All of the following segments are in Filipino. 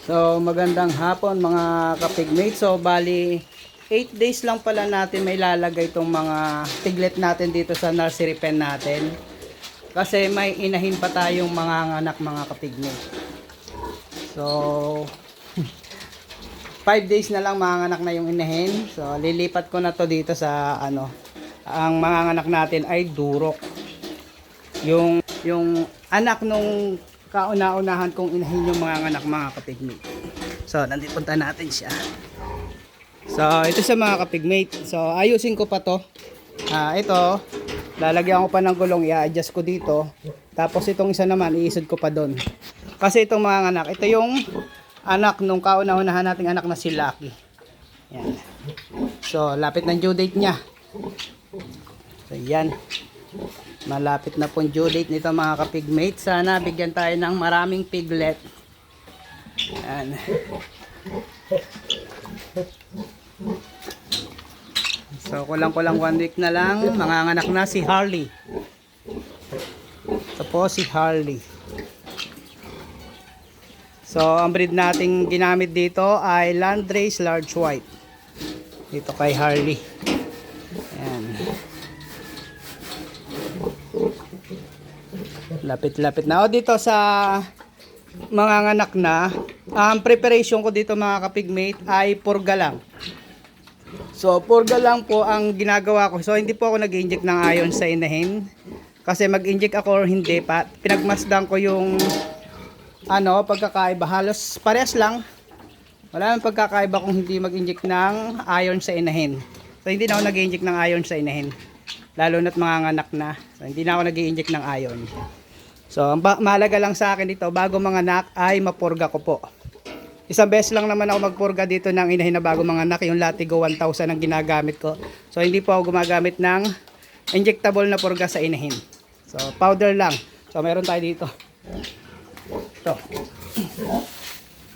So, magandang hapon mga kapigmate. So, bali, 8 days lang pala natin may lalagay itong mga piglet natin dito sa nursery pen natin. Kasi may inahin pa tayong mga anak mga kapigmate. So, 5 days na lang mga anak na yung inahin. So, lilipat ko na to dito sa ano, ang mga anak natin ay durok. Yung yung anak nung kauna-unahan kong inahin yung mga anak mga kapigmate. So, nandito punta natin siya. So, ito sa mga kapigmate. So, ayusin ko pa to. Ah, ito, lalagyan ko pa ng gulong, i-adjust ko dito. Tapos itong isa naman, iisod ko pa doon. Kasi itong mga anak, ito yung anak nung kauna-unahan nating anak na si Lucky. Yan. So, lapit ng due date niya. So, yan. Malapit na pong due date nito mga kapigmate. Sana bigyan tayo ng maraming piglet. Yan. So, kulang-kulang one week na lang. Manganganak na si Harley. Ito po si Harley. So, ang breed nating ginamit dito ay Landrace Large White. Dito kay Harley. Ayan. Lapit-lapit na. O dito sa mga anak na, ang preparation ko dito mga kapigmate ay purga lang. So, purga lang po ang ginagawa ko. So, hindi po ako nag-inject ng iron sa inahin. Kasi mag-inject ako or hindi pa. Pinagmasdan ko yung ano, pagkakaiba. Halos parehas lang. Wala nang pagkakaiba kung hindi mag-inject ng iron sa inahin. So, hindi na ako nag-inject ng iron sa inahin. Lalo na't mga anak na. So, hindi na ako nag-inject ng iron. So, ang mahalaga lang sa akin dito, bago mga anak ay mapurga ko po. Isang beses lang naman ako magpurga dito ng inahin na bago mga anak, yung Latigo 1000 ang ginagamit ko. So, hindi po ako gumagamit ng injectable na purga sa inahin. So, powder lang. So, meron tayo dito. Ito.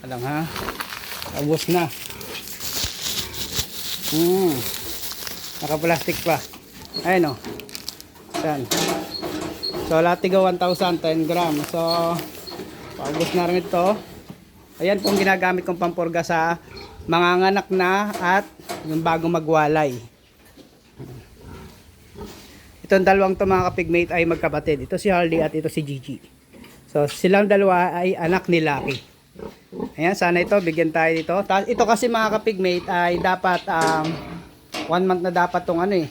Alam ha. Ubus na. Hmm. Naka-plastic pa. Ayun o. Yan. So, Latigo 1000, 10 gram. So, paubos na rin ito. Ayan pong ginagamit kong pampurga sa mga anak na at yung bago magwalay. Itong dalawang to mga kapigmate ay magkapatid. Ito si Harley at ito si Gigi. So silang dalawa ay anak ni Lucky. Ayan, sana ito, bigyan tayo dito. Ito kasi mga kapigmate ay dapat um, one month na dapat tong ano eh.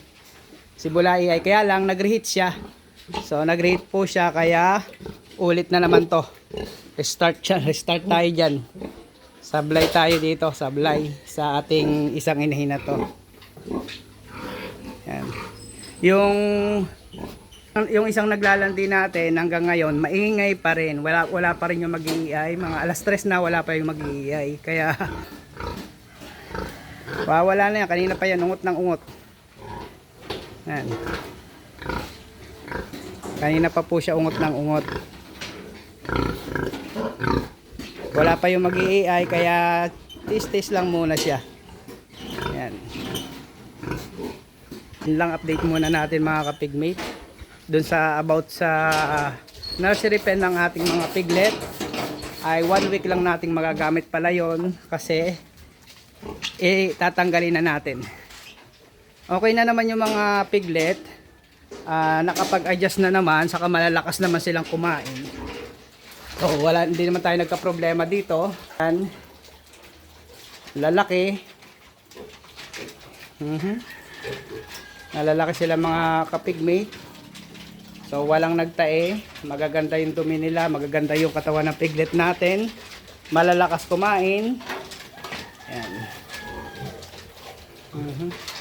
Si Bulai ay kaya lang nag-reheat siya. So nag-reheat po siya kaya ulit na naman to. Restart siya, restart tayo dyan. Sablay tayo dito, sablay sa ating isang inahin na to. Yan. Yung yung isang naglalandi natin hanggang ngayon, maingay pa rin. Wala, wala pa rin yung mag-iiyay. Mga alas tres na wala pa yung mag-iiyay. Kaya, wala na yan. Kanina pa yan, ungot ng ungot. Yan. Kanina pa po siya ungot ng ungot. Wala pa yung mag-iiyay, kaya tis-tis lang muna siya. Yan. Yun lang update muna natin mga kapigmate dun sa about sa ah, nursery pen ng ating mga piglet ay one week lang nating magagamit pala yon kasi eh tatanggalin na natin okay na naman yung mga piglet Ah, nakapag-adjust na naman saka malalakas naman silang kumain so wala hindi naman tayo nagka-problema dito Yan. lalaki mhm nalalaki sila mga kapigmate So walang nagtae, magaganda yung dumi nila, magaganda yung katawan ng piglet natin. Malalakas kumain. Ayan. Mhm.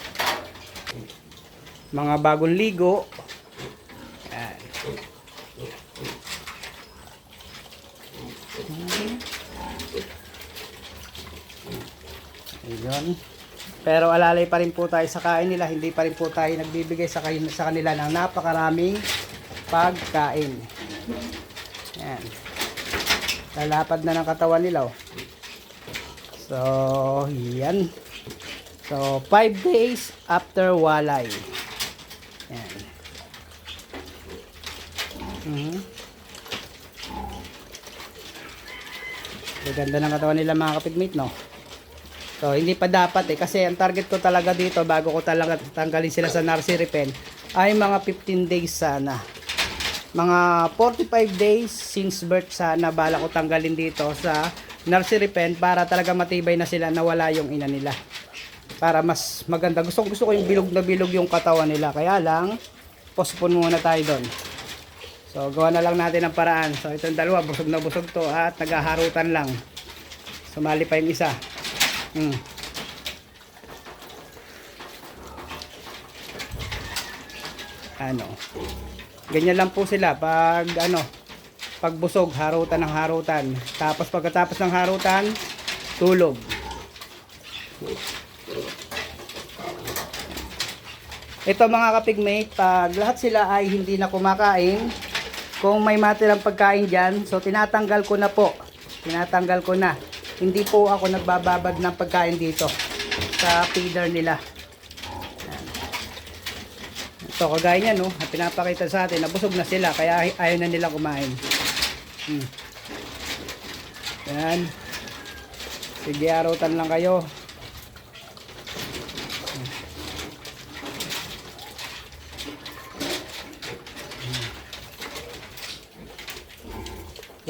Mga bagong ligo. Ayan. Mhm. Ayun. Pero alalay pa rin po tayo sa kain nila, hindi pa rin po tayo nagbibigay sa, kain, sa kanila ng napakaraming pagkain. Yan. Lalapad na ng katawan nila. Oh. So, yan. So, 5 days after walay. Ganda ng katawan nila mga kapigmate, no? So, hindi pa dapat eh. Kasi ang target ko talaga dito, bago ko talaga tanggalin sila sa nursery pen, ay mga 15 days sana. Mga 45 days since birth sana, bala ko tanggalin dito sa nursery pen para talaga matibay na sila na wala yung ina nila. Para mas maganda. Gusto, gusto ko yung bilog na bilog yung katawan nila. Kaya lang, postpone muna tayo doon. So, gawa na lang natin ang paraan. So, itong dalawa, busog na busog to at naghaharutan lang. Sumali pa yung isa. Hmm. Ano. Ganyan lang po sila pag ano, pag busog, harutan ng harutan. Tapos pagkatapos ng harutan, tulog. Ito mga kapigmate, pag lahat sila ay hindi na kumakain, kung may matirang pagkain dyan, so tinatanggal ko na po. Tinatanggal ko na. Hindi po ako nagbababad ng pagkain dito sa feeder nila. Ito, kagaya niya, no? Pinapakita sa atin, nabusog na sila, kaya ay- ayaw na nila kumain. Hmm. Yan. Sige, arutan lang kayo.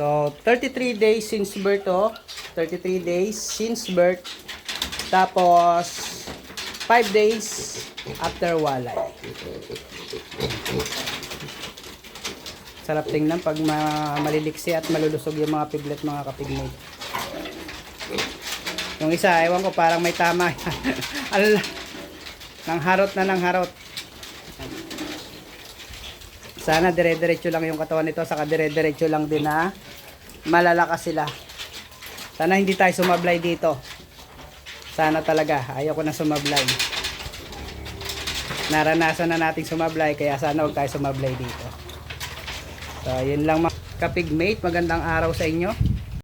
So, 33 days since birth to. 33 days since birth. Tapos, 5 days after walay. Sarap tingnan pag ma maliliksi at malulusog yung mga piglet mga kapigmate. Yung isa, ewan ko, parang may tama. Al nang harot na nang harot. Sana dire-diretso lang yung katawan nito, saka dire-diretso lang din na malalakas sila. Sana hindi tayo sumablay dito. Sana talaga, ayaw ko na sumablay. Naranasan na nating sumablay, kaya sana huwag tayo sumablay dito. So, yun lang mga kapigmate. Magandang araw sa inyo.